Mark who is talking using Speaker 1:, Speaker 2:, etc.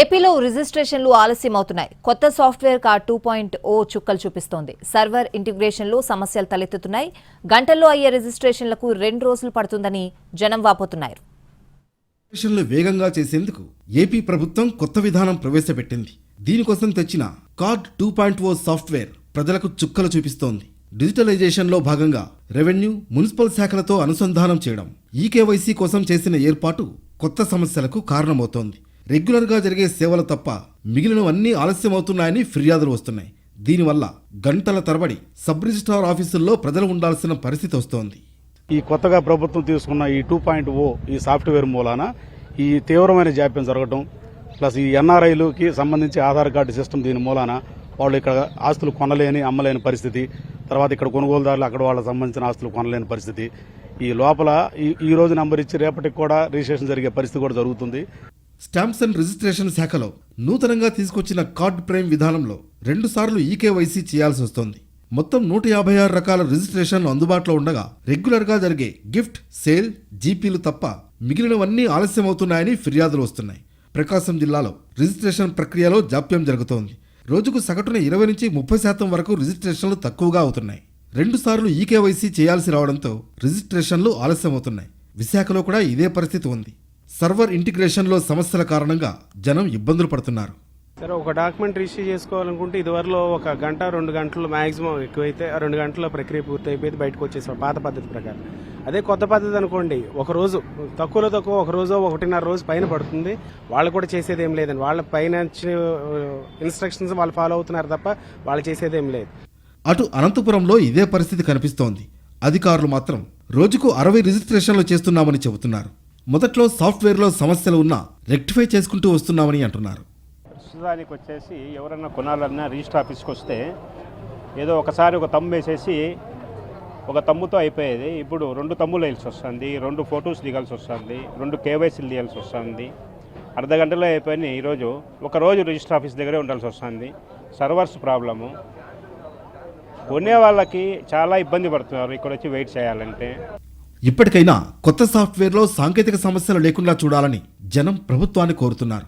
Speaker 1: ఏపీలో రిజిస్ట్రేషన్లు ఆలస్యం అవుతున్నాయి కొత్త సాఫ్ట్వేర్ కా టూ పాయింట్ ఓ చుక్కలు చూపిస్తోంది. సర్వర్ ఇంటిగ్రేషన్లో సమస్యలు తలెత్తుతున్నాయి. గంటల్లో అయ్యే రిజిస్ట్రేషన్లకు రెండు రోజులు పడుతుందని జనం వాపోతున్నారు.
Speaker 2: రిజిస్ట్రేషన్లు వేగంగా చేసేందుకు ఏపీ ప్రభుత్వం కొత్త విధానం ప్రవేశపెట్టింది. దీనికోసం తెచ్చిన card two point O software ప్రజలకు చుక్కలు చూపిస్తోంది. డిజిటలైజేషన్లో భాగంగా రెవెన్యూ మున్సిపల్ శాఖలతో అనుసంధానం చేయడం ఈకేవైసీ కోసం చేసిన ఏర్పాటు కొత్త సమస్యలకు కారణమవుతోంది. రెగ్యులర్గా జరిగే సేవలు తప్ప మిగిలినవన్నీ ఆలస్యమవుతున్నాయని ఫిర్యాదులు వస్తున్నాయి. దీనివల్ల గంటల తరబడి సబ్ రిజిస్ట్రార్ ఆఫీసుల్లో ప్రజలు ఉండాల్సిన పరిస్థితి వస్తోంది.
Speaker 3: ఈ కొత్తగా ప్రభుత్వం తీసుకున్న ఈ టూ పాయింట్ ఓ ఈ సాఫ్ట్వేర్ మూలాన ఈ తీవ్రమైన జాప్యం జరగటం ప్లస్ ఈ ఎన్ఆర్ఐలకి సంబంధించి ఆధార్ కార్డు సిస్టమ్ దీని మూలాన వాళ్ళు ఇక్కడ ఆస్తులు కొనలేని అమ్మలేని పరిస్థితి తర్వాత ఇక్కడ కొనుగోలుదారులు అక్కడ వాళ్ళకి సంబంధించిన ఆస్తులు కొనలేని పరిస్థితి. ఈ లోపల ఈ ఈ రోజు నంబర్ ఇచ్చి రేపటికి కూడా రిజిస్ట్రేషన్ జరిగే పరిస్థితి కూడా జరుగుతుంది.
Speaker 2: స్టాంప్స్ అండ్ రిజిస్ట్రేషన్ శాఖలో నూతనంగా తీసుకొచ్చిన కార్డ్ ప్రైమ్ విధానంలో రెండుసార్లు ఈకేవైసీ చేయాల్సి వస్తోంది. మొత్తం నూట యాభై ఆరు రకాల రిజిస్ట్రేషన్లు అందుబాటులో ఉండగా రెగ్యులర్గా జరిగే గిఫ్ట్ సేల్ జీపీలు తప్ప మిగిలినవన్నీ ఆలస్యమవుతున్నాయని ఫిర్యాదులు వస్తున్నాయి. ప్రకాశం జిల్లాలో రిజిస్ట్రేషన్ ప్రక్రియలో జాప్యం జరుగుతోంది. రోజుకు సగటున ఇరవై నుంచి ముప్పై శాతం వరకు రిజిస్ట్రేషన్లు తక్కువగా అవుతున్నాయి. రెండుసార్లు ఈకేవైసీ చేయాల్సి రావడంతో రిజిస్ట్రేషన్లు ఆలస్యమవుతున్నాయి. విశాఖలో కూడా ఇదే పరిస్థితి ఉంది. సర్వర్ ఇంటిగ్రేషన్లో సమస్యల కారణంగా జనం ఇబ్బందులు పడుతున్నారు.
Speaker 4: సరే ఒక డాక్యుమెంట్ రిసీవ్ చేసుకోవాలనుకుంటే ఇదివరలో ఒక గంట రెండు గంటలు మాక్సిమం ఎక్కువైతే ఆ రెండు గంటల ప్రక్రియ పూర్తి అయిపోయింది బయటకు వచ్చేసాం పాత పద్ధతి ప్రకారం. అదే కొత్త పద్ధతి అనుకోండి ఒక రోజు తక్కువలో తక్కువ ఒక రోజు ఒకటిన్నర రోజు పైన పడుతుంది వాళ్ళు కూడా చేసేది ఏం లేదండి. వాళ్ళ పైన ఇన్స్ట్రక్షన్స్ వాళ్ళు ఫాలో అవుతున్నారు తప్ప వాళ్ళు చేసేది ఏం లేదు.
Speaker 2: అటు అనంతపురంలో ఇదే పరిస్థితి కనిపిస్తోంది. అధికారులు మాత్రం రోజుకు అరవై రిజిస్ట్రేషన్లు చేస్తున్నామని చెబుతున్నారు. మొదట్లో సాఫ్ట్వేర్లో సమస్యలు ఉన్నా రెక్టిఫై చేసుకుంటూ వస్తున్నామని అంటున్నారు.
Speaker 5: ప్రస్తుతానికి వచ్చేసి ఎవరన్నా కొనాలన్నా రిజిస్టర్ ఆఫీస్కి వస్తే ఏదో ఒకసారి ఒక తమ్ము వేసేసి ఒక తమ్ముతో అయిపోయేది. ఇప్పుడు రెండు తమ్ములు వేయాల్సి వస్తుంది. రెండు ఫొటోస్ దిగాల్సి వస్తుంది రెండు కేవైసీలు తీయాల్సి వస్తుంది అర్ధ గంటలో అయిపోయిన ఈరోజు ఒక రోజు రిజిస్టర్ ఆఫీస్ దగ్గరే ఉండాల్సి వస్తుంది సర్వర్స్ ప్రాబ్లము. కొనే వాళ్ళకి చాలా ఇబ్బంది పడుతున్నారు. ఇక్కడ వచ్చి వెయిట్ చేయాలంటే.
Speaker 2: ఇప్పటికైనా కొత్త సాఫ్ట్వేర్లో సాంకేతిక సమస్యలు లేకుండా చూడాలని జనం ప్రభుత్వాన్ని కోరుతున్నారు.